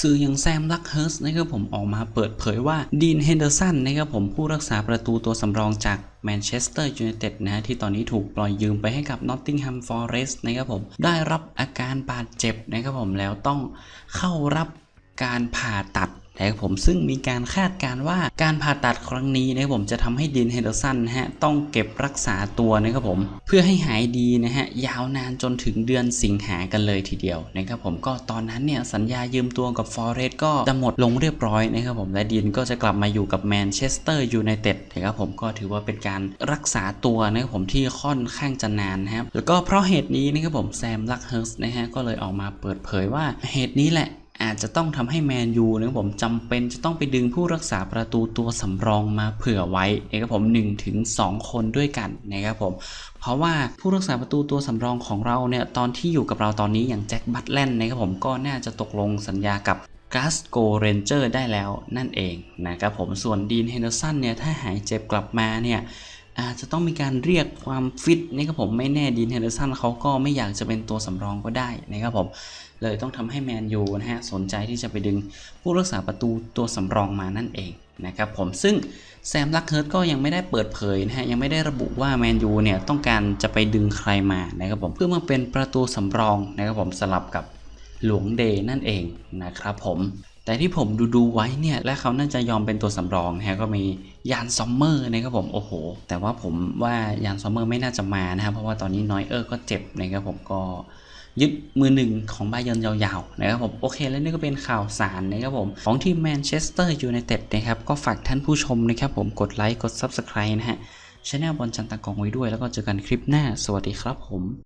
สื่ออย่างแซมลักเฮิร์สนะครับผมออกมาเปิดเผยว่าดีนเฮนเดอร์สันนะครับผมผู้รักษาประตูตัวสำรองจากแมนเชสเตอร์ยูไนเต็ดนะที่ตอนนี้ถูกปล่อยยืมไปให้กับนอตติงแฮมฟอร์เรสต์นะครับผมได้รับอาการบาดเจ็บนะครับผมแล้วต้องเข้ารับ การผ่าตัดนะครับผมซึ่งมีการคาดการว่าการผ่าตัดครั้งนี้นะครับผมจะทำให้ดินเฮนเดอร์สันนะฮะต้องเก็บรักษาตัวนะครับผมเพื่อให้หายดีนะฮะยาวนานจนถึงเดือนสิงหากันเลยทีเดียวนะครับผมก็ตอนนั้นเนี่ยสัญญายืมตัวกับฟอเรสต์ก็จะหมดลงเรียบร้อยนะครับผมและดินก็จะกลับมาอยู่กับแมนเชสเตอร์ยูไนเต็ดนะครับผมก็ถือว่าเป็นการรักษาตัวนะครับผมที่ค่อนข้างจะนานนะครับแล้วก็เพราะเหตุนี้นะครับผมแซมลักเฮิร์สนะฮะก็เลยออกมาเปิดเผยว่าเหตุนี้แหละ อาจจะต้องทำให้แมนยูนะครับผมจำเป็นจะต้องไปดึงผู้รักษาประตูตัวสำรองมาเผื่อไว้นะครับผม1ถึง2คนด้วยกันนะครับผมเพราะว่าผู้รักษาประตูตัวสำรองของเราเนี่ยตอนที่อยู่กับเราตอนนี้อย่างแจ็คบัตแลนนะครับผมก็น่าจะตกลงสัญญากับกาสโกเรนเจอร์ได้แล้วนั่นเองนะครับผมส่วนดีนเฮนเดอร์สันเนี่ยถ้าหายเจ็บกลับมาเนี่ย อาจจะต้องมีการเรียกความฟิตนะครับผมไม่แน่ดีนเฮนเดอร์สันเขาก็ไม่อยากจะเป็นตัวสำรองก็ได้นะครับผมเลยต้องทำให้แมนยูนะฮะสนใจที่จะไปดึงผู้รักษาประตูตัวสำรองมานั่นเองนะครับผมซึ่งแซมลักเฮิร์ตก็ยังไม่ได้เปิดเผยนะฮะยังไม่ได้ระบุว่าแมนยูเนี่ยต้องการจะไปดึงใครมานะครับผมเพื่อมาเป็นประตูสำรองนะครับผมสลับกับหลวงเดย์นั่นเองนะครับผม แต่ที่ผมดูดูๆไว้เนี่ยและเขาน่าจะยอมเป็นตัวสำรองนะฮะก็มียานซอมเมอร์นะครับผมโอ้โห แต่ว่าผมว่ายานซอมเมอร์ไม่น่าจะมานะครับเพราะว่าตอนนี้นอยเออร์ก็เจ็บนะครับผมก็ยึดมือหนึ่งของบาเยิร์นยาวๆนะครับผมโอเคแล้วนี่ก็เป็นข่าวสารนะครับผมของทีมแมนเชสเตอร์ยูไนเต็ดนะครับก็ฝากท่านผู้ชมนะครับผมกดไลค์กด Subscribe นะฮะช anel บอลจันตะกองไว้ด้วย แล้วก็เจอกันคลิปหน้า สวัสดีครับผม